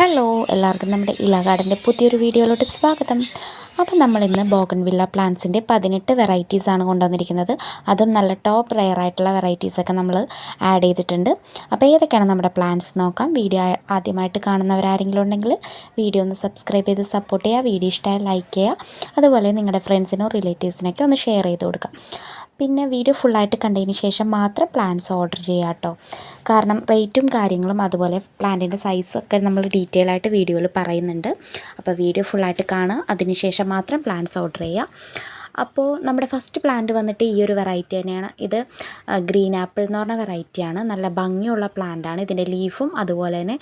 Hello എല്ലാവർക്കും നമ്മുടെ ഇല ഗാർഡന്റെ പുതിയൊരു വീഡിയോയിലോട്ട് സ്വാഗതം. അപ്പോൾ നമ്മളിന്ന് ബോഗൺവില്ല പ്ലാന്റ്സിന്റെ പതിനെട്ട് വെറൈറ്റീസാണ് കൊണ്ടുവന്നിരിക്കുന്നത്. അതും നല്ല ടോപ്പ് റെയർ ആയിട്ടുള്ള വെറൈറ്റീസൊക്കെ നമ്മൾ ആഡ് ചെയ്തിട്ടുണ്ട്. അപ്പോൾ ഏതൊക്കെയാണ് നമ്മുടെ പ്ലാന്റ്സ് നോക്കാം. വീഡിയോ ആദ്യമായിട്ട് കാണുന്നവരാരെങ്കിലും ഉണ്ടെങ്കിൽ വീഡിയോ ഒന്ന് സബ്സ്ക്രൈബ് ചെയ്ത് സപ്പോർട്ട് ചെയ്യുക. വീഡിയോ ഇഷ്ടമായ ലൈക്ക് ചെയ്യുക. അതുപോലെ നിങ്ങളുടെ ഫ്രണ്ട്സിനോ റിലേറ്റീവ്സിനൊക്കെ ഒന്ന് ഷെയർ ചെയ്ത് കൊടുക്കുക. പിന്നെ വീഡിയോ ഫുള്ളായിട്ട് കണ്ടതിന് ശേഷം മാത്രം പ്ലാൻസ് ഓർഡർ ചെയ്യുക കേട്ടോ കാരണം റേറ്റും കാര്യങ്ങളും അതുപോലെ പ്ലാന്റിന്റെ സൈസൊക്കെ നമ്മൾ ഡീറ്റെയിൽ ആയിട്ട് വീഡിയോയിൽ പറയുന്നുണ്ട്. അപ്പോൾ വീഡിയോ ഫുള്ളായിട്ട് കാണുക. അതിന് ശേഷം മാത്രം പ്ലാൻസ് ഓർഡർ ചെയ്യുക. അപ്പോൾ നമ്മുടെ ഫസ്റ്റ് പ്ലാന്റ് വന്നിട്ട് ഈ ഒരു വെറൈറ്റി തന്നെയാണ്. ഇത് ഗ്രീൻ ആപ്പിൾ എന്ന് പറഞ്ഞ വെറൈറ്റിയാണ് നല്ല ഭംഗിയുള്ള പ്ലാന്റാണ് ഇതിന്റെ ലീഫും അതുപോലെ തന്നെ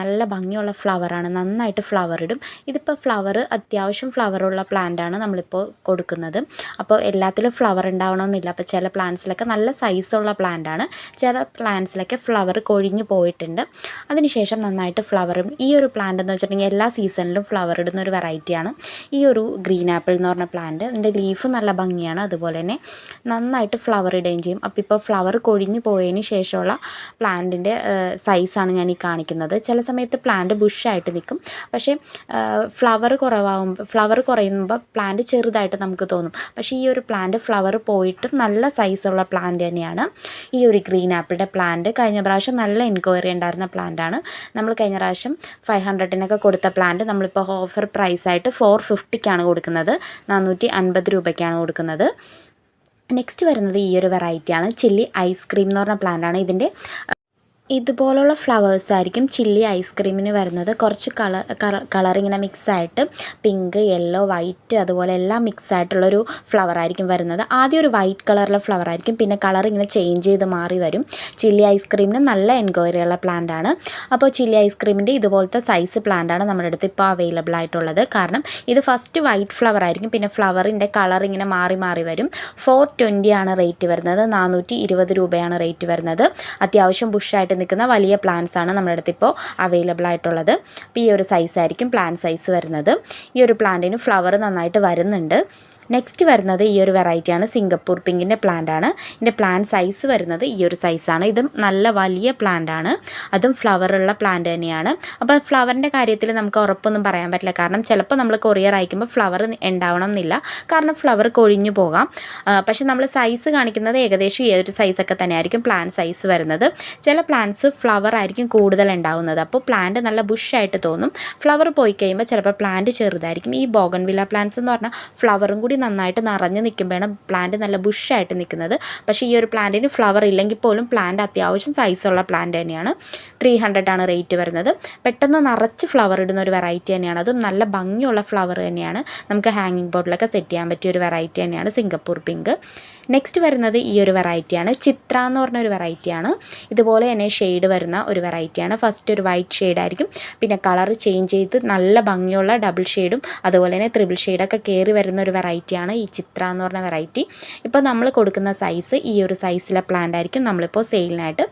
നല്ല ഭംഗിയുള്ള ഫ്ലവറാണ് നന്നായിട്ട് ഫ്ലവർ ഇടും. ഇതിപ്പോൾ ഫ്ലവർ അത്യാവശ്യം ഫ്ലവറുള്ള പ്ലാന്റാണ് നമ്മളിപ്പോൾ കൊടുക്കുന്നത്. അപ്പോൾ എല്ലാത്തിലും ഫ്ലവർ ഉണ്ടാവണമെന്നില്ല. അപ്പോൾ ചില പ്ലാന്റ്സിലൊക്കെ നല്ല സൈസുള്ള പ്ലാന്റാണ് ചില പ്ലാന്റ്സിലൊക്കെ ഫ്ലവർ കൊഴിഞ്ഞു പോയിട്ടുണ്ട്. അതിനുശേഷം നന്നായിട്ട് ഫ്ലവറും ഈ ഒരു പ്ലാന്റ് എന്ന് വെച്ചിട്ടുണ്ടെങ്കിൽ എല്ലാ സീസണിലും ഫ്ലവർ ഇടുന്ന ഒരു വെറൈറ്റിയാണ് ഈ ഒരു ഗ്രീൻ ആപ്പിൾ എന്ന് പറഞ്ഞ പ്ലാന്റ് അതിന്റെ ലീഫ് നല്ല ഭംഗിയാണ്. അതുപോലെ തന്നെ നന്നായിട്ട് ഫ്ലവർ ഇടുകയും ചെയ്യും. അപ്പോൾ ഇപ്പോൾ ഫ്ലവർ കൊഴിഞ്ഞു പോയതിന് ശേഷമുള്ള പ്ലാന്റിന്റെ സൈസാണ് ഞാൻ ഈ കാണിക്കുന്നത്. ചില സമയത്ത് പ്ലാന്റ് ബുഷായിട്ട് നിൽക്കും പക്ഷേ ഫ്ലവർ കുറവാകുമ്പോൾ ഫ്ലവർ കുറയുമ്പോൾ പ്ലാന്റ് ചെറുതായിട്ട് നമുക്ക് തോന്നും. പക്ഷേ ഈ ഒരു പ്ലാന്റ് ഫ്ലവർ പോയിട്ടും നല്ല സൈസുള്ള പ്ലാന്റ് തന്നെയാണ്. ഈ ഒരു ഗ്രീൻ ആപ്പിളിന്റെ പ്ലാന്റ് കഴിഞ്ഞ പ്രാവശ്യം നല്ല എൻക്വയറി ഉണ്ടായിരുന്ന പ്ലാന്റാണ് നമ്മൾ കഴിഞ്ഞ പ്രാവശ്യം ഫൈവ് ഹൺഡ്രഡിനൊക്കെ കൊടുത്ത പ്ലാന്റ് നമ്മളിപ്പോൾ ഓഫർ പ്രൈസായിട്ട് ഫോർ ഫിഫ്റ്റിക്കാണ് കൊടുക്കുന്നത്. നാനൂറ്റി അൻപത് രൂപയ്ക്കാണ് കൊടുക്കുന്നത്. നെക്സ്റ്റ് വരുന്നത് ഈ ഒരു വെറൈറ്റിയാണ് ചില്ലി ഐസ്ക്രീം എന്ന് പറഞ്ഞ പ്ലാന്റാണ് ഇതിന്റെ ഇതുപോലുള്ള ഫ്ലവേഴ്സ് ആയിരിക്കും ചില്ലി ഐസ്ക്രീമിന് വരുന്നത്. കുറച്ച് കളർ കളർ ഇങ്ങനെ മിക്സായിട്ട് പിങ്ക് യെല്ലോ വൈറ്റ് അതുപോലെ എല്ലാം മിക്സ് ആയിട്ടുള്ളൊരു ഫ്ലവർ ആയിരിക്കും വരുന്നത്. ആദ്യം ഒരു വൈറ്റ് കളറിലെ ഫ്ലവർ ആയിരിക്കും. പിന്നെ കളർ ഇങ്ങനെ ചേഞ്ച് ചെയ്ത് മാറി വരും. ചില്ലി ഐസ്ക്രീമിന് നല്ല എൻക്വയറി ഉള്ള പ്ലാന്റ് ആണ്. അപ്പോൾ ചില്ലി ഐസ്ക്രീമിന്റെ ഇതുപോലത്തെ സൈസ് പ്ലാന്റ് ആണ് നമ്മുടെ അടുത്ത് ഇപ്പോൾ അവൈലബിൾ ആയിട്ടുള്ളത്. കാരണം ഇത് ഫസ്റ്റ് വൈറ്റ് ഫ്ലവർ ആയിരിക്കും. പിന്നെ ഫ്ലവറിന്റെ കളർ ഇങ്ങനെ മാറി മാറി വരും. ഫോർ ട്വന്റി ആണ് റേറ്റ് വരുന്നത്. നാനൂറ്റി ഇരുപത് രൂപയാണ് റേറ്റ് വരുന്നത്. അത്യാവശ്യം ബുഷായിട്ട് നിൽക്കുന്ന വലിയ പ്ലാന്റ്സ് ആണ് നമ്മുടെ അടുത്ത് ഇപ്പോൾ അവൈലബിൾ ആയിട്ടുള്ളത്. അപ്പോൾ ഈ ഒരു സൈസ് ആയിരിക്കും പ്ലാന്റ് സൈസ് വരുന്നത്. ഈ ഒരു പ്ലാന്റിന് ഫ്ലവർ നന്നായിട്ട് വരുന്നുണ്ട്. നെക്സ്റ്റ് വരുന്നത് ഈ ഒരു വെറൈറ്റിയാണ് സിംഗപ്പൂർ പിങ്കിന്റെ ആണ്. ഇതിന്റെ പ്ലാന്റ് സൈസ് വരുന്നത് ഈ ഒരു സൈസാണ് ഇതും നല്ല വലിയ ആണ്. അതും ഫ്ലവറുള്ള പ്ലാന്റ് തന്നെയാണ്. അപ്പോൾ ഫ്ലവറിന്റെ കാര്യത്തിൽ നമുക്ക് ഉറപ്പൊന്നും പറയാൻ പറ്റില്ല. കാരണം ചിലപ്പോൾ നമ്മൾ കൊറിയർ അയക്കുമ്പോൾ ഫ്ലവർ ഉണ്ടാവണം എന്നില്ല. കാരണം ഫ്ലവർ കൊഴിഞ്ഞു പോകാം. പക്ഷേ നമ്മൾ സൈസ് കാണിക്കുന്നത് ഏകദേശം ഈ ഒരു സൈസൊക്കെ തന്നെയായിരിക്കും പ്ലാന്റ് സൈസ് വരുന്നത്. ചില പ്ലാന്റ്സ് ഫ്ലവർ ആയിരിക്കും കൂടുതൽ ഉണ്ടാവുന്നത്. അപ്പോൾ പ്ലാന്റ് നല്ല ബുഷായിട്ട് തോന്നും. ഫ്ലവർ പോയി കഴിയുമ്പോൾ ചിലപ്പോൾ പ്ലാന്റ് ചെറുതായിരിക്കും. ഈ ബോഗൺവില്ല പ്ലാന്റ്സ് എന്ന് പറഞ്ഞാൽ ഫ്ലവറും കൂടി നന്നായിട്ട് നിറഞ്ഞ് നിൽക്കുമ്പോഴാണ് പ്ലാന്റ് നല്ല ബുഷായിട്ട് നിൽക്കുന്നത്. പക്ഷേ ഈ ഒരു പ്ലാന്റിന് ഫ്ലവർ ഇല്ലെങ്കിൽ പോലും പ്ലാന്റ് അത്യാവശ്യം സൈസുള്ള പ്ലാന്റ് തന്നെയാണ്. ത്രീ ആണ് റേറ്റ് വരുന്നത്. പെട്ടെന്ന് നിറച്ച് ഫ്ലവർ ഇടുന്ന ഒരു വെറൈറ്റി തന്നെയാണ്. അതും നല്ല ഭംഗിയുള്ള ഫ്ലവർ തന്നെയാണ്. നമുക്ക് ഹാങ്ങിങ് ബോർഡിലൊക്കെ സെറ്റ് ചെയ്യാൻ പറ്റിയ ഒരു വെറൈറ്റി തന്നെയാണ് സിംഗപ്പൂർ പിങ്ക് നെക്സ്റ്റ് വരുന്നത് ഈ ഒരു വെറൈറ്റിയാണ് ചിത്ര എന്ന് പറഞ്ഞ ഒരു വെറൈറ്റിയാണ് ഇതുപോലെ തന്നെ ഷെയ്ഡ് വരുന്ന ഒരു വെറൈറ്റിയാണ് ഫസ്റ്റ് ഒരു വൈറ്റ് ഷെയ്ഡായിരിക്കും പിന്നെ കളർ ചേഞ്ച് ചെയ്ത് നല്ല ഭംഗിയുള്ള ഡബിൾ ഷെയ്ഡും അതുപോലെ തന്നെ ത്രിബിൾ ഷെയ്ഡൊക്കെ കയറി വരുന്ന ഒരു വെറൈറ്റിയാണ് ഈ ചിത്ര എന്ന് പറഞ്ഞ വെറൈറ്റി ഇപ്പോൾ നമ്മൾ കൊടുക്കുന്ന സൈസ് ഈ ഒരു സൈസിലെ പ്ലാന്റ് ആയിരിക്കും നമ്മളിപ്പോൾ സെയിലിനായിട്ട്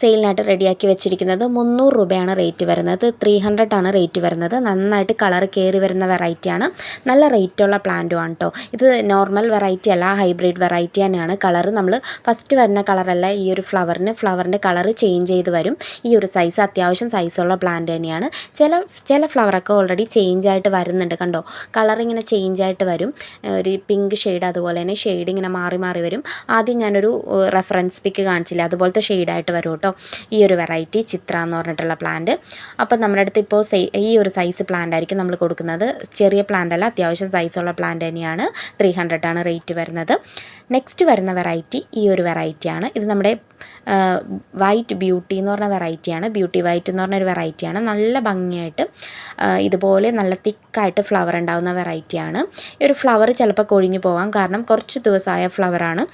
സെയിലിനായിട്ട് റെഡിയാക്കി വെച്ചിരിക്കുന്നത് മുന്നൂറ് രൂപയാണ് റേറ്റ് വരുന്നത്. ത്രീ ഹൺഡ്രഡ് ആണ് റേറ്റ് വരുന്നത്. നന്നായിട്ട് കളർ കയറി വരുന്ന വെറൈറ്റിയാണ് നല്ല റേറ്റുള്ള പ്ലാന്റും ആണ് കേട്ടോ ഇത് നോർമൽ വെറൈറ്റി അല്ല ഹൈബ്രിഡ് വെറൈറ്റി തന്നെയാണ്. കളർ നമ്മൾ ഫസ്റ്റ് വരുന്ന കളറല്ല ഈ ഒരു ഫ്ലവറിന് ഫ്ലവറിന്റെ കളർ ചേഞ്ച് ചെയ്ത് വരും. ഈ ഒരു സൈസ് അത്യാവശ്യം സൈസുള്ള പ്ലാന്റ് തന്നെയാണ്. ചില ചില ഫ്ലവറൊക്കെ ഓൾറെഡി ചേഞ്ച് ആയിട്ട് വരുന്നുണ്ട് കണ്ടോ? കളർ ഇങ്ങനെ ചേഞ്ച് ആയിട്ട് വരും. ഒരു പിങ്ക് ഷെയ്ഡ് അതുപോലെ തന്നെ ഷെയ്ഡ് ഇങ്ങനെ മാറി മാറി വരും. ആദ്യം ഞാനൊരു റെഫറൻസ് പിക്ക് കാണിച്ചില്ല. അതുപോലത്തെ ഷെയ്ഡായിട്ട് വരും കേട്ടോ. ഈ ഒരു വെറൈറ്റി ചിത്ര എന്ന് പറഞ്ഞിട്ടുള്ള പ്ലാന്റ് അപ്പോൾ നമ്മുടെ അടുത്ത് ഇപ്പോൾ ഈ ഒരു സൈസ് പ്ലാന്റ് ആയിരിക്കും നമ്മൾ കൊടുക്കുന്നത്. ചെറിയ പ്ലാന്റ് അല്ല അത്യാവശ്യം സൈസുള്ള പ്ലാന്റ് തന്നെയാണ്. ത്രീ ഹൺഡ്രഡ് ആണ് റേറ്റ് വരുന്നത്. നെക്സ്റ്റ് വരുന്ന വെറൈറ്റി ഈ ഒരു വെറൈറ്റിയാണ് ഇത് നമ്മുടെ വൈറ്റ് ബ്യൂട്ടി എന്ന് പറഞ്ഞ വെറൈറ്റിയാണ് ബ്യൂട്ടി വൈറ്റ് എന്ന് പറഞ്ഞൊരു വെറൈറ്റിയാണ് നല്ല ഭംഗിയായിട്ട് ഇതുപോലെ നല്ല തിക്കായിട്ട് ഫ്ലവർ ഉണ്ടാകുന്ന വെറൈറ്റിയാണ് ഈ ഒരു ഫ്ലവർ ചിലപ്പോൾ കൊഴിഞ്ഞു പോകാം. കാരണം കുറച്ച് ദിവസമായ ഫ്ലവറാണ്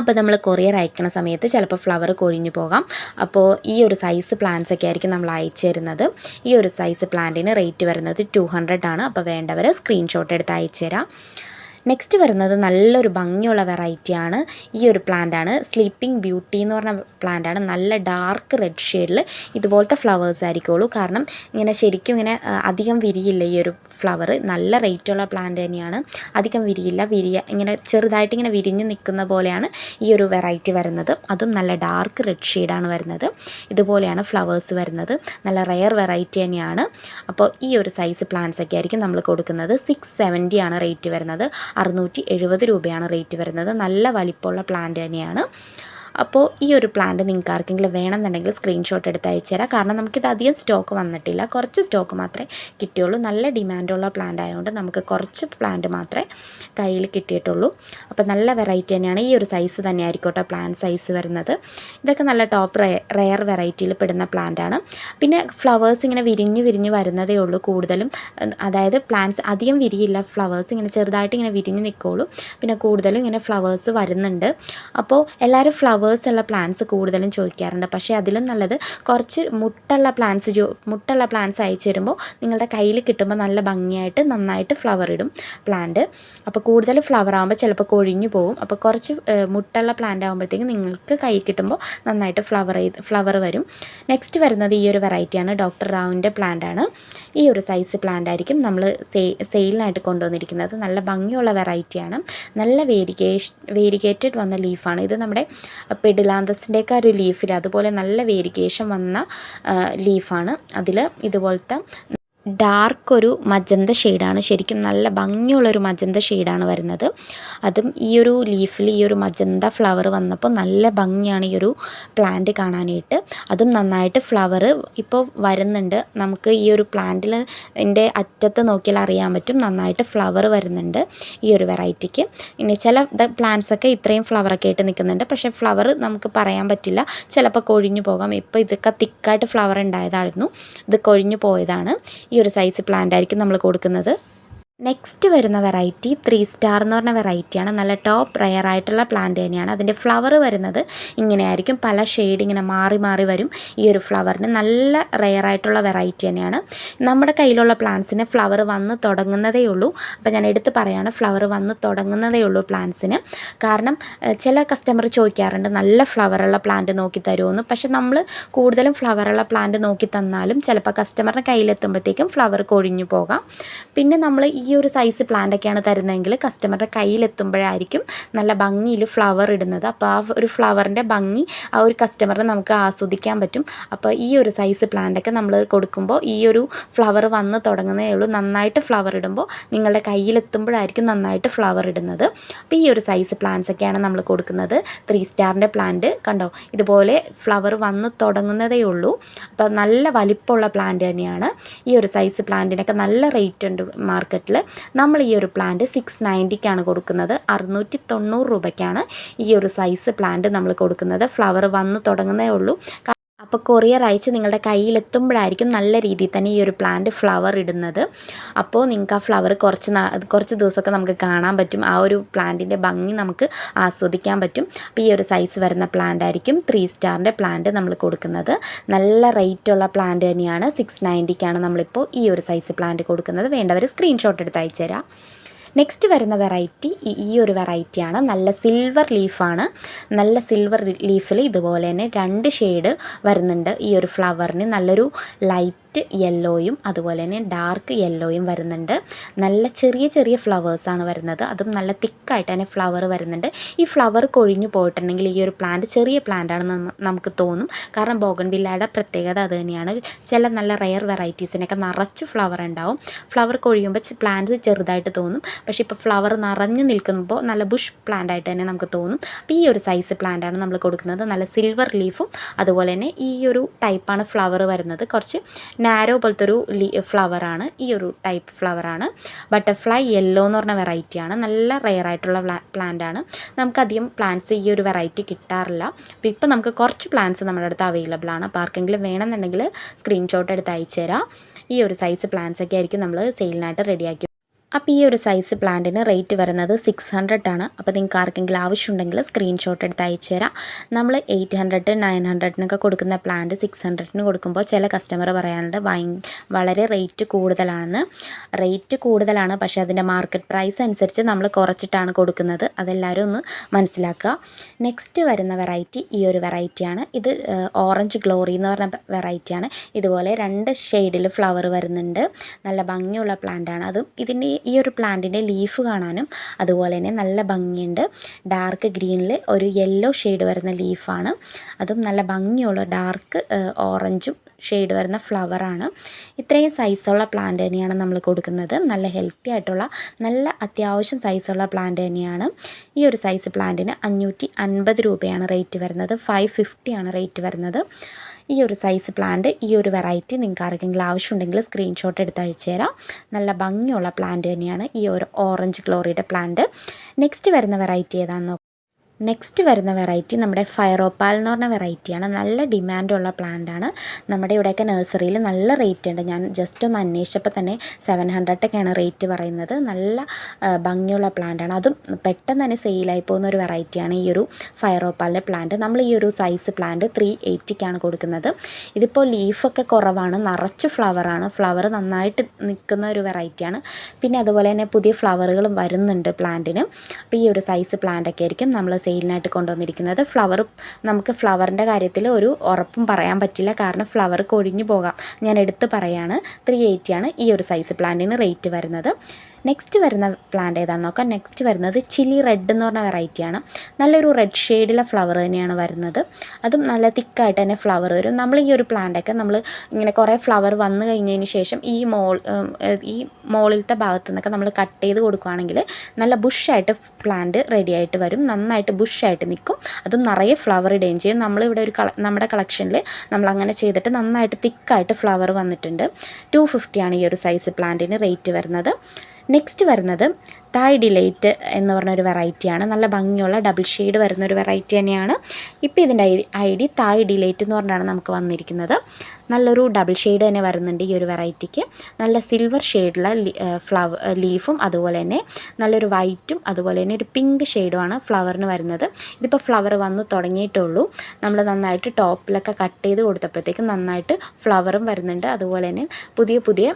അപ്പോൾ നമ്മൾ കൊറിയർ അയക്കുന്ന സമയത്ത് ചിലപ്പോൾ ഫ്ലവർ കൊഴിഞ്ഞു പോകാം. അപ്പോൾ ഈ ഒരു സൈസ് പ്ലാന്റ്സ് ഒക്കെ ആയിരിക്കും നമ്മൾ അയച്ചു തരുന്നത്. ഈ ഒരു സൈസ് പ്ലാന്റിന് റേറ്റ് വരുന്നത് ടു ഹൺഡ്രഡ് ആണ്. അപ്പോൾ വേണ്ടവർ സ്ക്രീൻഷോട്ട് എടുത്ത് അയച്ചു തരാം. നെക്സ്റ്റ് വരുന്നത് നല്ലൊരു ഭംഗിയുള്ള വെറൈറ്റിയാണ് ഈ ഒരു പ്ലാന്റാണ് സ്ലീപ്പിംഗ് ബ്യൂട്ടി എന്ന് പറഞ്ഞ പ്ലാന്റാണ് നല്ല ഡാർക്ക് റെഡ് ഷെയ്ഡിൽ ഇതുപോലത്തെ ഫ്ലവേഴ്സ് ആയിരിക്കുള്ളൂ. കാരണം ഇങ്ങനെ ശരിക്കും ഇങ്ങനെ അധികം വിരിയില്ല ഈ ഒരു ഫ്ലവർ നല്ല റേറ്റുള്ള പ്ലാന്റ് തന്നെയാണ്. അധികം വിരിയില്ല. വിരിയ ഇങ്ങനെ ചെറുതായിട്ട് ഇങ്ങനെ വിരിഞ്ഞ് നിൽക്കുന്ന പോലെയാണ് ഈ ഒരു വെറൈറ്റി വരുന്നത്. അതും നല്ല ഡാർക്ക് റെഡ് ഷെയ്ഡാണ് വരുന്നത്. ഇതുപോലെയാണ് ഫ്ലവേഴ്സ് വരുന്നത്. നല്ല റെയർ വെറൈറ്റി തന്നെയാണ്. അപ്പോൾ ഈ ഒരു സൈസ് പ്ലാന്റ്സ് ഒക്കെ ആയിരിക്കും നമ്മൾ കൊടുക്കുന്നത്. സിക്സ് സെവന്റി ആണ് റേറ്റ് വരുന്നത്. അറുന്നൂറ്റി രൂപയാണ് റേറ്റ് വരുന്നത്. നല്ല വലിപ്പമുള്ള പ്ലാന്റ് തന്നെയാണ്. അപ്പോൾ ഈ ഒരു പ്ലാന്റ് നിങ്ങൾക്ക് ആർക്കെങ്കിലും വേണമെന്നുണ്ടെങ്കിൽ സ്ക്രീൻഷോട്ട് എടുത്ത് അയച്ചു തരാം. കാരണം നമുക്കിത് അധികം സ്റ്റോക്ക് വന്നിട്ടില്ല. കുറച്ച് സ്റ്റോക്ക് മാത്രമേ കിട്ടിയുള്ളൂ. നല്ല ഡിമാൻഡുള്ള പ്ലാന്റ് ആയതുകൊണ്ട് നമുക്ക് കുറച്ച് പ്ലാന്റ് മാത്രമേ കയ്യിൽ കിട്ടിയിട്ടുള്ളൂ. അപ്പോൾ നല്ല വെറൈറ്റി തന്നെയാണ്. ഈ ഒരു സൈസ് തന്നെ ആയിരിക്കും പ്ലാന്റ് സൈസ് വരുന്നത്. ഇതൊക്കെ നല്ല ടോപ്പ് റെയർ വെറൈറ്റിയിൽ പെടുന്ന പ്ലാന്റ് ആണ്. പിന്നെ ഫ്ലവേഴ്സ് ഇങ്ങനെ വിരിഞ്ഞ് വിരിഞ്ഞ് വരുന്നതേ ഉള്ളൂ കൂടുതലും. അതായത് പ്ലാന്റ്സ് അധികം വിരിയില്ല. ഫ്ലവേഴ്സ് ഇങ്ങനെ ചെറുതായിട്ട് ഇങ്ങനെ വിരിഞ്ഞ് നിൽക്കുള്ളൂ പിന്നെ കൂടുതലും ഇങ്ങനെ ഫ്ലവേഴ്സ് വരുന്നുണ്ട്. അപ്പോൾ എല്ലാവരും ഫ്ലവേഴ്സ് ഉള്ള പ്ലാന്റ്സ് കൂടുതലും ചോദിക്കാറുണ്ട്. പക്ഷേ അതിലും നല്ലത് കുറച്ച് മുട്ടുള്ള പ്ലാന്റ്സ് മുട്ടുള്ള പ്ലാന്റ്സ് അയച്ചു തരുമ്പോൾ നിങ്ങളുടെ കയ്യിൽ കിട്ടുമ്പോൾ നല്ല ഭംഗിയായിട്ട് നന്നായിട്ട് ഫ്ലവർ ഇടും പ്ലാന്റ്. അപ്പോൾ കൂടുതൽ ഫ്ലവർ ആകുമ്പോൾ ചിലപ്പോൾ കൊഴിഞ്ഞു പോകും അപ്പോൾ കുറച്ച് മുട്ടുള്ള പ്ലാന്റ് ആകുമ്പോഴത്തേക്കും നിങ്ങൾക്ക് കൈ കിട്ടുമ്പോൾ നന്നായിട്ട് ഫ്ലവർ ചെയ്ത് ഫ്ലവർ വരും. നെക്സ്റ്റ് വരുന്നത് ഈ ഒരു വെറൈറ്റിയാണ് ഡോക്ടർ റാവുവിന്റെ ആണ് ഈ ഒരു സൈസ് പ്ലാന്റ് ആയിരിക്കും നമ്മൾ സെയിലിനായിട്ട് കൊണ്ടുവന്നിരിക്കുന്നത്. നല്ല ഭംഗിയുള്ള വെറൈറ്റിയാണ്. നല്ല വേരിഗേഷ് വേരിഗേറ്റഡ് വന്ന ലീഫാണ്. ഇത് നമ്മുടെ പെഡിലാന്തസിന്റെയൊക്കെ ഒരു ലീഫിൽ അതുപോലെ നല്ല വേരിഗേഷൻ വന്ന ലീഫാണ് അതിൽ ഇതുപോലത്തെ ഡാർക്ക് ഒരു മജന്ത ഷെയ്ഡാണ്. ശരിക്കും നല്ല ഭംഗിയുള്ളൊരു മജന്ത ഷെയ്ഡാണ് വരുന്നത്. അതും ഈ ഒരു ലീഫിൽ ഈ ഒരു മജന്ത ഫ്ലവർ വന്നപ്പോൾ നല്ല ഭംഗിയാണ് ഈ ഒരു പ്ലാന്റ് കാണാനായിട്ട്. അതും നന്നായിട്ട് ഫ്ലവർ ഇപ്പോൾ വരുന്നുണ്ട്. നമുക്ക് ഈ ഒരു പ്ലാന്റിൽ എന്റെ അറ്റത്ത് നോക്കിയാൽ അറിയാൻ പറ്റും. നന്നായിട്ട് ഫ്ലവർ വരുന്നുണ്ട് ഈ ഒരു വെറൈറ്റിക്ക്. ഇനി ചില പ്ലാന്റ്സ് ഒക്കെ ഇത്രയും ഫ്ലവറൊക്കെ ആയിട്ട് നിൽക്കുന്നുണ്ട്. പക്ഷേ ഫ്ലവർ നമുക്ക് പറയാൻ പറ്റില്ല. ചിലപ്പോൾ കൊഴിഞ്ഞു പോകാം. ഇപ്പോൾ ഇതൊക്കെ തിക്കായിട്ട് ഫ്ലവർ ഉണ്ടായതായിരുന്നു. ഇത് കൊഴിഞ്ഞു പോയതാണ്. ഈ ഒരു സൈസ് പ്ലാന്റ് ആയിരിക്കും നമ്മൾ കൊടുക്കുന്നത്. നെക്സ്റ്റ് വരുന്ന വെറൈറ്റി ത്രീ സ്റ്റാർ എന്ന് പറഞ്ഞ വെറൈറ്റിയാണ് നല്ല ടോപ്പ് റയർ ആയിട്ടുള്ള പ്ലാന്റ് തന്നെയാണ്. അതിന്റെ ഫ്ലവർ വരുന്നത് ഇങ്ങനെയായിരിക്കും പല ഷെയ്ഡ് ഇങ്ങനെ മാറി മാറി വരും ഈ ഒരു ഫ്ലവറിന് നല്ല റയർ ആയിട്ടുള്ള വെറൈറ്റി തന്നെയാണ്. നമ്മുടെ കയ്യിലുള്ള പ്ലാന്റ്സിന് ഫ്ലവർ വന്ന് തുടങ്ങുന്നതേ ഉള്ളൂ. അപ്പോൾ ഞാൻ എടുത്ത് പറയാണ് ഫ്ലവർ വന്ന് തുടങ്ങുന്നതേ ഉള്ളൂ പ്ലാന്റ്സിന് കാരണം ചില കസ്റ്റമർ ചോദിക്കാറുണ്ട് നല്ല ഫ്ലവറുള്ള പ്ലാന്റ് നോക്കി തരുമെന്ന് പക്ഷെ നമ്മൾ കൂടുതലും ഫ്ലവറുള്ള പ്ലാന്റ് നോക്കി തന്നാലും ചിലപ്പോൾ കസ്റ്റമറിന്റെ കയ്യിലെത്തുമ്പോഴത്തേക്കും ഫ്ലവർ കൊഴിഞ്ഞു പോകാം. പിന്നെ നമ്മൾ ഈ ഒരു സൈസ് പ്ലാന്റ് ഒക്കെയാണ് തരുന്നതെങ്കിൽ കസ്റ്റമറുടെ കയ്യിലെത്തുമ്പോഴായിരിക്കും നല്ല ഭംഗിയിൽ ഫ്ലവർ ഇടുന്നത്. അപ്പോൾ ആ ഒരു ഫ്ലവറിന്റെ ഭംഗി ആ ഒരു കസ്റ്റമറിന് നമുക്ക് ആസ്വദിക്കാൻ പറ്റും. അപ്പോൾ ഈ ഒരു സൈസ് പ്ലാന്റ് ഒക്കെ നമ്മൾ കൊടുക്കുമ്പോൾ ഈ ഒരു ഫ്ലവർ വന്ന് തുടങ്ങുന്നേ ഉള്ളൂ. നന്നായിട്ട് ഫ്ലവർ ഇടുമ്പോൾ നിങ്ങളുടെ കയ്യിലെത്തുമ്പോഴായിരിക്കും നന്നായിട്ട് ഫ്ലവർ ഇടുന്നത്. അപ്പോൾ ഈ ഒരു സൈസ് പ്ലാന്റ്സ് ഒക്കെയാണ് നമ്മൾ കൊടുക്കുന്നത്. ത്രീ സ്റ്റാറിന്റെ പ്ലാന്റ് കണ്ടോ? ഇതുപോലെ ഫ്ലവർ വന്ന് തുടങ്ങുന്നതേ ഉള്ളൂ. അപ്പോൾ നല്ല വലിപ്പമുള്ള പ്ലാന്റ് തന്നെയാണ്. ഈ ഒരു സൈസ് പ്ലാന്റിനൊക്കെ നല്ല റേറ്റ് ഉണ്ട് മാർക്കറ്റിൽ നമ്മൾ ഈ ഒരു പ്ലാന്റ് സിക്സ് നയന്റിക്കാണ് കൊടുക്കുന്നത്. അറുന്നൂറ്റി തൊണ്ണൂറ് രൂപയ്ക്കാണ് ഈ ഒരു സൈസ് പ്ലാന്റ് നമ്മൾ കൊടുക്കുന്നത്. ഫ്ലവർ വന്ന് തുടങ്ങുന്നേ ഉള്ളൂ. അപ്പോൾ കൊറിയർ അയച്ച് നിങ്ങളുടെ കയ്യിലെത്തുമ്പോഴായിരിക്കും നല്ല രീതിയിൽ തന്നെ ഈ ഒരു പ്ലാന്റ് ഫ്ലവർ ഇടുന്നത്. അപ്പോൾ നിങ്ങൾക്ക് ആ ഫ്ലവർ കുറച്ച് കുറച്ച് ദിവസമൊക്കെ നമുക്ക് കാണാൻ പറ്റും. ആ ഒരു പ്ലാന്റിന്റെ ഭംഗി നമുക്ക് ആസ്വദിക്കാൻ പറ്റും. അപ്പോൾ ഈ ഒരു സൈസ് വരുന്ന പ്ലാന്റ് ആയിരിക്കും ത്രീ സ്റ്റാറിന്റെ പ്ലാന്റ് നമ്മൾ കൊടുക്കുന്നത്. നല്ല റേറ്റുള്ള പ്ലാന്റ് തന്നെയാണ്. സിക്സ് നയന്റിക്കാണ് നമ്മളിപ്പോൾ ഈ ഒരു സൈസ് പ്ലാന്റ് കൊടുക്കുന്നത്. വേണ്ടവർ സ്ക്രീൻഷോട്ട് എടുത്ത് അയച്ചു തരാം നെക്സ്റ്റ് വരുന്ന വെറൈറ്റി ഈ ഒരു വെറൈറ്റിയാണ് നല്ല സിൽവർ ലീഫാണ് നല്ല സിൽവർ ലീഫിൽ ഇതുപോലെ തന്നെ രണ്ട് ഷെയ്ഡ് വരുന്നുണ്ട് ഈ ഒരു ഫ്ലവറിന് നല്ലൊരു ലൈറ്റ് യെല്ലോയും അതുപോലെ തന്നെ ഡാർക്ക് യെല്ലോയും വരുന്നുണ്ട്. നല്ല ചെറിയ ചെറിയ ഫ്ലവേഴ്സാണ് വരുന്നത്. അതും നല്ല തിക്കായിട്ട് തന്നെ ഫ്ലവർ വരുന്നുണ്ട്. ഈ ഫ്ലവർ കൊഴിഞ്ഞു പോയിട്ടുണ്ടെങ്കിൽ ഈ ഒരു പ്ലാന്റ് ചെറിയ പ്ലാന്റ് ആണെന്ന് നമുക്ക് തോന്നും. കാരണം ബോഗൺവില്ലയുടെ പ്രത്യേകത അത് തന്നെയാണ്. ചില നല്ല റെയർ വെറൈറ്റീസിനൊക്കെ നിറച്ച് ഫ്ലവർ ഉണ്ടാവും. ഫ്ലവർ കൊഴിയുമ്പോൾ പ്ലാന്റ് ചെറുതായിട്ട് തോന്നും. പക്ഷേ ഇപ്പോൾ ഫ്ലവർ നിറഞ്ഞു നിൽക്കുമ്പോൾ നല്ല ബുഷ് പ്ലാന്റ് ആയിട്ട് തന്നെ നമുക്ക് തോന്നും. അപ്പോൾ ഈ ഒരു സൈസ് പ്ലാന്റ് ആണ് നമ്മൾ കൊടുക്കുന്നത്. നല്ല സിൽവർ ലീഫും അതുപോലെ തന്നെ ഈ ഒരു ടൈപ്പാണ് ഫ്ലവർ വരുന്നത്. കുറച്ച് നാരോ പോലത്തെ ഒരു ഫ്ലവറാണ് ഈ ഒരു ടൈപ്പ് ഫ്ലവറാണ് ബട്ടർഫ്ലൈ യെല്ലോ എന്ന് പറഞ്ഞ വെറൈറ്റിയാണ് നല്ല റെയർ ആയിട്ടുള്ള പ്ലാന്റ് ആണ്. നമുക്കധികം പ്ലാന്റ്സ് ഈ ഒരു വെറൈറ്റി കിട്ടാറില്ല. അപ്പോൾ ഇപ്പോൾ നമുക്ക് കുറച്ച് പ്ലാന്റ്സ് നമ്മുടെ അടുത്ത് അവൈലബിൾ ആണ്. അപ്പോൾ ആർക്കെങ്കിലും വേണമെന്നുണ്ടെങ്കിൽ സ്ക്രീൻഷോട്ട് എടുത്ത് അയച്ചു തരാം. ഈ ഒരു സൈസ് പ്ലാന്റ്സ് ഒക്കെ ആയിരിക്കും നമ്മൾ സെയിലിനായിട്ട് റെഡിയാക്കി അപ്പോൾ ഈ ഒരു സൈസ് പ്ലാന്റിന് റേറ്റ് വരുന്നത് സിക്സ് ഹൺഡ്രഡ് ആണ്. അപ്പോൾ നിങ്ങൾക്ക് ആർക്കെങ്കിലും ആവശ്യമുണ്ടെങ്കിൽ സ്ക്രീൻഷോട്ട് എടുത്ത് അയച്ചു തരാം. നമ്മൾ എയ്റ്റ് ഹൺഡ്രഡ് നയൻ ഹൺഡ്രഡിനൊക്കെ കൊടുക്കുന്ന പ്ലാന്റ് സിക്സ് ഹൺഡ്രഡിന് കൊടുക്കുമ്പോൾ ചില കസ്റ്റമർ പറയാനുണ്ട് വളരെ റേറ്റ് കൂടുതലാണെന്ന്. റേറ്റ് കൂടുതലാണ് പക്ഷേ അതിന്റെ മാർക്കറ്റ് പ്രൈസ് അനുസരിച്ച് നമ്മൾ കുറച്ചിട്ടാണ് കൊടുക്കുന്നത്. അതെല്ലാവരും ഒന്ന് മനസ്സിലാക്കുക. നെക്സ്റ്റ് വരുന്ന വെറൈറ്റി ഈ ഒരു വെറൈറ്റിയാണ് ഇത് ഓറഞ്ച് ഗ്ലോറി എന്ന് പറഞ്ഞ വെറൈറ്റിയാണ് ഇതുപോലെ രണ്ട് ഷെയ്ഡിൽ ഫ്ലവർ വരുന്നുണ്ട്. നല്ല ഭംഗിയുള്ള പ്ലാന്റാണ് അതും ഇതിന്റെ ഈ ഒരു പ്ലാന്റിന്റെ ലീഫ് കാണാനും അതുപോലെ തന്നെ നല്ല ഭംഗിയുണ്ട്. ഡാർക്ക് ഗ്രീനിൽ ഒരു യെല്ലോ ഷെയ്ഡ് വരുന്ന ലീഫാണ് അതും നല്ല ഭംഗിയുള്ള ഡാർക്ക് ഓറഞ്ചും ഷെയ്ഡ് വരുന്ന ഫ്ലവറാണ് ഇത്രയും സൈസുള്ള പ്ലാന്റ് തന്നെയാണ് നമ്മൾ കൊടുക്കുന്നത്. നല്ല ഹെൽത്തി ആയിട്ടുള്ള നല്ല അത്യാവശ്യം സൈസുള്ള പ്ലാന്റ് തന്നെയാണ്. ഈ ഒരു സൈസ് പ്ലാന്റിന് അഞ്ഞൂറ്റി അൻപത് രൂപയാണ് റേറ്റ് വരുന്നത്. ഫൈവ് ഫിഫ്റ്റിയാണ് റേറ്റ് വരുന്നത്. ഈ ഒരു സൈസ് പ്ലാന്റ് ഈ ഒരു വെറൈറ്റി നിങ്ങൾക്ക് ആർക്കെങ്കിലും ആവശ്യമുണ്ടെങ്കിൽ സ്ക്രീൻഷോട്ട് എടുത്ത് അയച്ചു തരാം. നല്ല ഭംഗിയുള്ള പ്ലാന്റ് തന്നെയാണ് ഈ ഒരു ഓറഞ്ച് ഗ്ലോറിയുടെ പ്ലാന്റ് നെക്സ്റ്റ് വരുന്ന വെറൈറ്റി ഏതാണെന്ന് നെക്സ്റ്റ് വരുന്ന വെറൈറ്റി നമ്മുടെ ഫയറോപ്പാൽ എന്ന് പറഞ്ഞ വെറൈറ്റിയാണ് നല്ല ഡിമാൻഡുള്ള പ്ലാന്റാണ് നമ്മുടെ ഇവിടെയൊക്കെ നഴ്സറിയിൽ നല്ല റേറ്റ് ഉണ്ട്. ഞാൻ ജസ്റ്റ് ഒന്ന് അന്വേഷിച്ചപ്പോൾ തന്നെ സെവൻ ഹൺഡ്രഡൊക്കെയാണ് റേറ്റ് പറയുന്നത്. നല്ല ഭംഗിയുള്ള പ്ലാന്റാണ് അതും പെട്ടെന്ന് തന്നെ സെയിലായി പോകുന്ന ഒരു വെറൈറ്റിയാണ് ഈ ഒരു ഫയറോപ്പാലിന്റെ പ്ലാന്റ് നമ്മൾ ഈ ഒരു സൈസ് പ്ലാന്റ് ത്രീ എയ്റ്റിക്കാണ് കൊടുക്കുന്നത്. ഇതിപ്പോൾ ലീഫൊക്കെ കുറവാണ്. നിറച്ച് ഫ്ലവറാണ് ഫ്ലവർ നന്നായിട്ട് നിൽക്കുന്ന ഒരു വെറൈറ്റിയാണ് പിന്നെ അതുപോലെ തന്നെ പുതിയ ഫ്ലവറുകളും വരുന്നുണ്ട് പ്ലാന്റിന് അപ്പോൾ ഈ ഒരു സൈസ് പ്ലാന്റൊക്കെ ആയിരിക്കും നമ്മൾ സെയിലിനായിട്ട് കൊണ്ടുവന്നിരിക്കുന്നത്. ഫ്ലവർ നമുക്ക് ഫ്ലവറിന്റെ കാര്യത്തിൽ ഒരു ഉറപ്പും പറയാൻ പറ്റില്ല. കാരണം ഫ്ലവർ കൊഴിഞ്ഞു പോകാം. ഞാൻ എടുത്ത് പറയാണ്. ത്രീ ആണ് ഈ ഒരു സൈസ് പ്ലാന്റിന് റേറ്റ് വരുന്നത്. നെക്സ്റ്റ് വരുന്ന പ്ലാന്റ് ഏതാണെന്ന് നോക്കാം. നെക്സ്റ്റ് വരുന്നത് ചില്ലി റെഡ് എന്ന് പറഞ്ഞ വെറൈറ്റിയാണ് നല്ലൊരു റെഡ് ഷെയ്ഡിലെ ഫ്ലവർ തന്നെയാണ് വരുന്നത്. അതും നല്ല തിക്കായിട്ട് തന്നെ ഫ്ലവർ വരും. നമ്മൾ ഈ ഒരു പ്ലാന്റൊക്കെ നമ്മൾ ഇങ്ങനെ കുറേ ഫ്ലവർ വന്നു കഴിഞ്ഞതിന് ശേഷം ഈ മോൾ ഈ മോളിലത്തെ ഭാഗത്തു നിന്നൊക്കെ നമ്മൾ കട്ട് ചെയ്ത് കൊടുക്കുകയാണെങ്കിൽ നല്ല ബുഷായിട്ട് പ്ലാന്റ് റെഡിയായിട്ട് വരും. നന്നായിട്ട് ബുഷായിട്ട് നിൽക്കും. അതും നിറയെ ഫ്ലവർ ഇടുകയും ചെയ്യും. നമ്മളിവിടെ ഒരു കള നമ്മുടെ കളക്ഷനിൽ നമ്മൾ അങ്ങനെ ചെയ്തിട്ട് നന്നായിട്ട് തിക്കായിട്ട് ഫ്ലവർ വന്നിട്ടുണ്ട്. ടു ഫിഫ്റ്റിയാണ് ഈ ഒരു സൈസ് പ്ലാന്റിന് റേറ്റ് വരുന്നത്. നെക്സ്റ്റ് വരുന്നത് തായ് ഡിലൈറ്റ് എന്ന് പറഞ്ഞൊരു വെറൈറ്റിയാണ്. നല്ല ഭംഗിയുള്ള ഡബിൾ ഷെയ്ഡ് വരുന്ന ഒരു വെറൈറ്റി തന്നെയാണ്. ഇപ്പോൾ ഇതിന്റെ ഐ ഡി തായ് ഡിലൈറ്റ് എന്ന് പറഞ്ഞാണ് നമുക്ക് വന്നിരിക്കുന്നത്. നല്ലൊരു ഡബിൾ ഷെയ്ഡ് തന്നെ വരുന്നുണ്ട് ഈ ഒരു വെറൈറ്റിക്ക്. നല്ല സിൽവർ ഷെയ്ഡുള്ള ഫ്ലവർ ലീഫും അതുപോലെ തന്നെ നല്ലൊരു വൈറ്റും അതുപോലെ തന്നെ ഒരു പിങ്ക് ഷെയ്ഡുമാണ് ഫ്ലവറിന് വരുന്നത്. ഇതിപ്പോൾ ഫ്ലവർ വന്ന് തുടങ്ങിയിട്ടുള്ളൂ. നമ്മൾ നന്നായിട്ട് ടോപ്പിലൊക്കെ കട്ട് ചെയ്ത് കൊടുത്തപ്പോഴത്തേക്കും നന്നായിട്ട് ഫ്ലവറും വരുന്നുണ്ട്. അതുപോലെ തന്നെ പുതിയ പുതിയ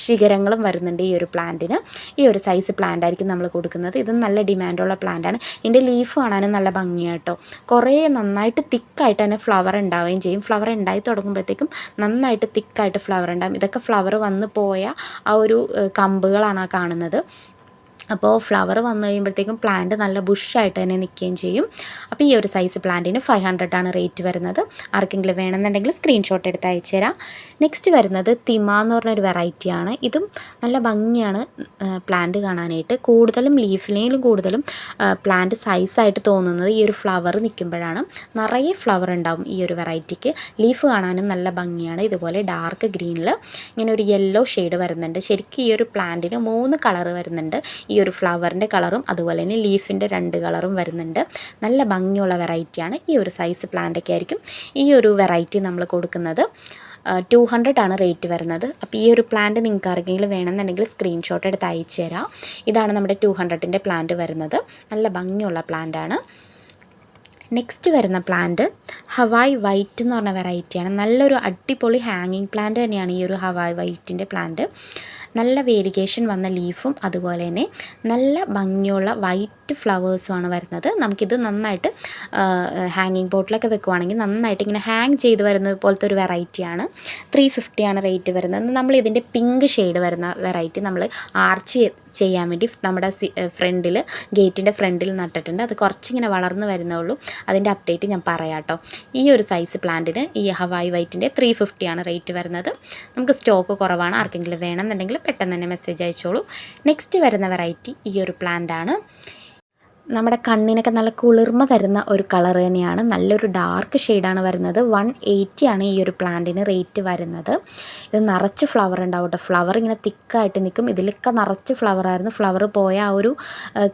ശിഖരങ്ങളും വരുന്നുണ്ട് ഈ ഒരു പ്ലാന്റിന്. ഈ ഒരു സൈസ് പ്ലാന്റ് ആയിരിക്കും നമ്മൾ കൊടുക്കുന്നത്. ഇത് നല്ല ഡിമാൻഡുള്ള പ്ലാന്റാണ് ഇതിന്റെ ലീഫ് കാണാനും നല്ല ഭംഗിയാട്ടോ കുറേ നന്നായിട്ട് തിക്കായിട്ട് തന്നെ ഫ്ലവർ ഉണ്ടാവുകയും ചെയ്യും. ഫ്ലവർ ഉണ്ടായി തുടങ്ങുമ്പോഴത്തേക്കും നന്നായിട്ട് തിക്കായിട്ട് ഫ്ലവർ ഉണ്ടാകും ഇതൊക്കെ ഫ്ലവർ വന്ന് പോയ ആ ഒരു കമ്പുകളാണ് കാണുന്നത്. അപ്പോൾ ഫ്ലവർ വന്നു കഴിയുമ്പോഴത്തേക്കും പ്ലാന്റ് നല്ല ബുഷായിട്ട് തന്നെ നിൽക്കുകയും ചെയ്യും. അപ്പോൾ ഈ ഒരു സൈസ് പ്ലാന്റിന് ഫൈവ് ഹൺഡ്രഡ് ആണ് റേറ്റ് വരുന്നത്. ആർക്കെങ്കിലും വേണമെന്നുണ്ടെങ്കിൽ സ്ക്രീൻഷോട്ട് എടുത്ത് അയച്ചു തരാം. നെക്സ്റ്റ് വരുന്നത് തിമ എന്ന് പറഞ്ഞൊരു വെറൈറ്റിയാണ് ഇതും നല്ല ഭംഗിയാണ് പ്ലാന്റ് കാണാനായിട്ട്. കൂടുതലും ലീഫിനെങ്കിലും കൂടുതലും പ്ലാന്റ് സൈസായിട്ട് തോന്നുന്നത് ഈ ഒരു ഫ്ലവർ നിൽക്കുമ്പോഴാണ്. നിറയെ ഫ്ലവർ ഉണ്ടാവും ഈ ഒരു വെറൈറ്റിക്ക് ലീഫ് കാണാനും നല്ല ഭംഗിയാണ്. ഇതുപോലെ ഡാർക്ക് ഗ്രീനിൽ ഇങ്ങനെ ഒരു യെല്ലോ ഷെയ്ഡ് വരുന്നുണ്ട്. ശരിക്കും ഈ ഒരു പ്ലാന്റിന് മൂന്ന് കളർ വരുന്നുണ്ട്. ഒരു ഫ്ലവറിന്റെ കളറും അതുപോലെ തന്നെ ലീഫിന്റെ രണ്ട് കളറും വരുന്നുണ്ട്. നല്ല ഭംഗിയുള്ള വെറൈറ്റിയാണ് ഈ ഒരു സൈസ് പ്ലാന്റൊക്കെ ആയിരിക്കും. ഈ ഒരു വെറൈറ്റി നമ്മൾ കൊടുക്കുന്നത് ടു ഹൺഡ്രഡ് ആണ് റേറ്റ് വരുന്നത്. അപ്പോൾ ഈ ഒരു പ്ലാന്റ് നിങ്ങൾക്ക് ആർക്കെങ്കിലും വേണമെന്നുണ്ടെങ്കിൽ സ്ക്രീൻഷോട്ട് എടുത്ത് അയച്ചു തരാം. ഇതാണ് നമ്മുടെ ടു ഹൺഡ്രഡിന്റെ പ്ലാന്റ് വരുന്നത്. നല്ല ഭംഗിയുള്ള പ്ലാന്റാണ് നെക്സ്റ്റ് വരുന്ന പ്ലാന്റ് ഹവായ് വൈറ്റ് എന്ന് പറഞ്ഞ വെറൈറ്റിയാണ് നല്ലൊരു അടിപൊളി ഹാങ്ങിങ് പ്ലാന്റ് തന്നെയാണ് ഈ ഒരു ഹവായ് വൈറ്റിന്റെ പ്ലാന്റ് നല്ല വേരിഗേഷൻ വന്ന ലീഫും അതുപോലെ തന്നെ നല്ല ഭംഗിയുള്ള വൈറ്റ് ഫ്ലവേഴ്സുമാണ് വരുന്നത്. നമുക്കിത് നന്നായിട്ട് ഹാങ്ങിങ് ബോട്ടിലൊക്കെ വെക്കുവാണെങ്കിൽ നന്നായിട്ട് ഇങ്ങനെ ഹാങ് ചെയ്ത് വരുന്ന പോലത്തെ ഒരു വെറൈറ്റിയാണ് ത്രീ ഫിഫ്റ്റിയാണ് റേറ്റ് വരുന്നത്. നമ്മൾ ഇതിന്റെ പിങ്ക് ഷെയ്ഡ് വരുന്ന വെറൈറ്റി നമ്മൾ ആർച്ച് ചെയ്യാൻ വേണ്ടി നമ്മുടെ ഫ്രണ്ടിൽ ഗേറ്റിന്റെ ഫ്രണ്ടിൽ നട്ടിട്ടുണ്ട്. അത് കുറച്ചിങ്ങനെ വളർന്നു വരുന്നുള്ളൂ അതിന്റെ അപ്ഡേറ്റ് ഞാൻ പറയാം കേട്ടോ. ഈ ഒരു സൈസ് പ്ലാന്റിന് ഈ ഹവായി വൈറ്റിന്റെ ത്രീ ഫിഫ്റ്റിയാണ് റേറ്റ് വരുന്നത്. നമുക്ക് സ്റ്റോക്ക് കുറവാണ്. ആർക്കെങ്കിലും വേണമെന്നുണ്ടെങ്കിൽ പെട്ടെന്ന് തന്നെ മെസ്സേജ് അയച്ചോളൂ. നെക്സ്റ്റ് വരുന്ന വെറൈറ്റി ഈ ഒരു പ്ലാന്റ് ആണ്. നമ്മുടെ കണ്ണിനൊക്കെ നല്ല കുളിർമ തരുന്ന ഒരു കളർ തന്നെയാണ്. നല്ലൊരു ഡാർക്ക് ഷെയ്ഡാണ് വരുന്നത്. വൺ എയ്റ്റി ആണ് ഈ ഒരു പ്ലാന്റിന് റേറ്റ് വരുന്നത്. ഇത് നിറച്ച് ഫ്ലവർ ഉണ്ടാവും കേട്ടോ ഫ്ലവർ ഇങ്ങനെ തിക്കായിട്ട് നിൽക്കും. ഇതിലൊക്കെ നിറച്ച് ഫ്ലവർ ആയിരുന്നു. ഫ്ലവർ പോയ ആ ഒരു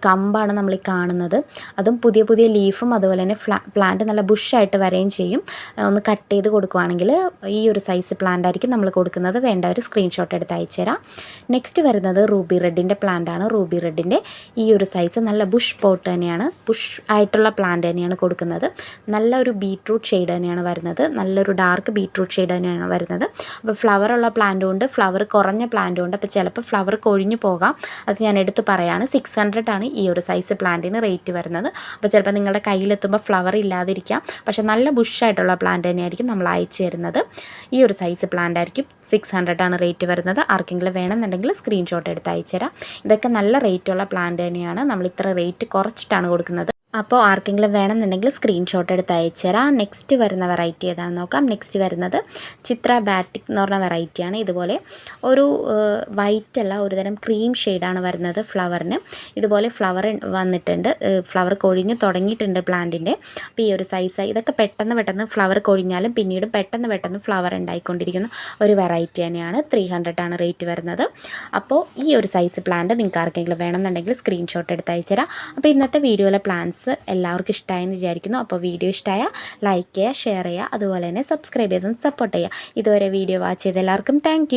കമ്പാണ് നമ്മൾ ഈ കാണുന്നത്. അതും പുതിയ പുതിയ ലീഫും അതുപോലെ തന്നെ പ്ലാന്റ് നല്ല ബുഷായിട്ട് വരികയും ചെയ്യും. ഒന്ന് കട്ട് ചെയ്ത് കൊടുക്കുവാണെങ്കിൽ ഈ ഒരു സൈസ് പ്ലാന്റ് ആയിരിക്കും നമ്മൾ കൊടുക്കുന്നത്. വേണ്ട ഒരു സ്ക്രീൻഷോട്ട് എടുത്ത് അയച്ചു തരാം. നെക്സ്റ്റ് വരുന്നത് റൂബി റെഡിന്റെ പ്ലാന്റ് ആണ്. റൂബി റെഡിന്റെ ഈ ഒരു സൈസ് നല്ല ബുഷ് പോട്ട് തന്നെയാണ് പുഷ് ആയിട്ടുള്ള പ്ലാന്റ് തന്നെയാണ് കൊടുക്കുന്നത്. നല്ല ഒരു ബീട്രൂട്ട് ഷെയ്ഡ് തന്നെയാണ് വരുന്നത്. നല്ലൊരു ഡാർക്ക് ബീട്രൂട്ട് ഷെയ്ഡ് തന്നെയാണ് വരുന്നത്. അപ്പോൾ ഫ്ലവർ ഉള്ള പ്ലാന്റും ഉണ്ട്. ഫ്ലവർ കുറഞ്ഞ പ്ലാന്റും ഉണ്ട്. അപ്പോൾ ചിലപ്പോൾ ഫ്ലവർ കൊഴിഞ്ഞു പോകാം. അത് ഞാൻ എടുത്ത് പറയാണ്. സിക്സ് ഹൺഡ്രഡ് ആണ് ഈ ഒരു സൈസ് പ്ലാന്റിന് റേറ്റ് വരുന്നത്. അപ്പോൾ ചിലപ്പോൾ നിങ്ങളുടെ കയ്യിലെത്തുമ്പോൾ ഫ്ലവർ ഇല്ലാതിരിക്കാം. പക്ഷേ നല്ല ബുഷായിട്ടുള്ള പ്ലാന്റ് തന്നെയായിരിക്കും നമ്മൾ അയച്ചു തരുന്നത്. ഈ ഒരു സൈസ് പ്ലാന്റ് ആയിരിക്കും സിക്സ് ഹൺഡ്രഡ് ആണ് റേറ്റ് വരുന്നത്. ആർക്കെങ്കിലും വേണമെന്നുണ്ടെങ്കിൽ സ്ക്രീൻഷോട്ട് എടുത്ത് അയച്ചു തരാം ഇതൊക്കെ നല്ല റേറ്റുള്ള പ്ലാന്റ് തന്നെയാണ്. നമ്മൾ ഇത്ര റേറ്റ് കുറച്ചിട്ടാണ് കൊടുക്കുന്നത്. അപ്പോൾ ആർക്കെങ്കിലും വേണമെന്നുണ്ടെങ്കിൽ സ്ക്രീൻഷോട്ട് എടുത്ത് അയച്ചു തരാം. നെക്സ്റ്റ് വരുന്ന വെറൈറ്റി ഏതാണെന്ന് നോക്കാം. നെക്സ്റ്റ് വരുന്നത് ചിത്ര ബാറ്റിക് എന്ന് പറഞ്ഞ വെറൈറ്റിയാണ് ഇതുപോലെ ഒരു വൈറ്റ് അല്ല ഒരു തരം ക്രീം ഷെയ്ഡാണ് വരുന്നത് ഫ്ലവറിന് ഇതുപോലെ ഫ്ലവർ വന്നിട്ടുണ്ട്. ഫ്ലവർ കൊഴിഞ്ഞ് തുടങ്ങിയിട്ടുണ്ട് പ്ലാന്റിന്റെ അപ്പോൾ ഈ ഒരു സൈസ് ഇതൊക്കെ പെട്ടെന്ന് പെട്ടെന്ന് ഫ്ലവർ കൊഴിഞ്ഞാലും പിന്നീട് പെട്ടെന്ന് പെട്ടെന്ന് ഫ്ലവർ ഉണ്ടായിക്കൊണ്ടിരിക്കുന്ന ഒരു വെറൈറ്റി തന്നെയാണ്. ത്രീ ഹൺഡ്രഡാണ് റേറ്റ് വരുന്നത്. അപ്പോൾ ഈ ഒരു സൈസ് പ്ലാന്റ് നിങ്ങൾക്ക് ആർക്കെങ്കിലും വേണമെന്നുണ്ടെങ്കിൽ സ്ക്രീൻഷോട്ട് എടുത്ത് അയച്ചു തരാം. അപ്പോൾ ഇന്നത്തെ വീഡിയോയിലെ പ്ലാൻസ് എല്ലാവർക്കും ഇഷ്ടമായെന്ന് വിചാരിക്കുന്നു. അപ്പോൾ വീഡിയോ ഇഷ്ടമായ ലൈക്ക് ചെയ്യുക ഷെയർ ചെയ്യുക അതുപോലെ തന്നെ സബ്സ്ക്രൈബ് ചെയ്തൊന്ന് സപ്പോർട്ട് ചെയ്യുക. ഇതുവരെ വീഡിയോ വാച്ച് ചെയ്ത എല്ലാവർക്കും താങ്ക്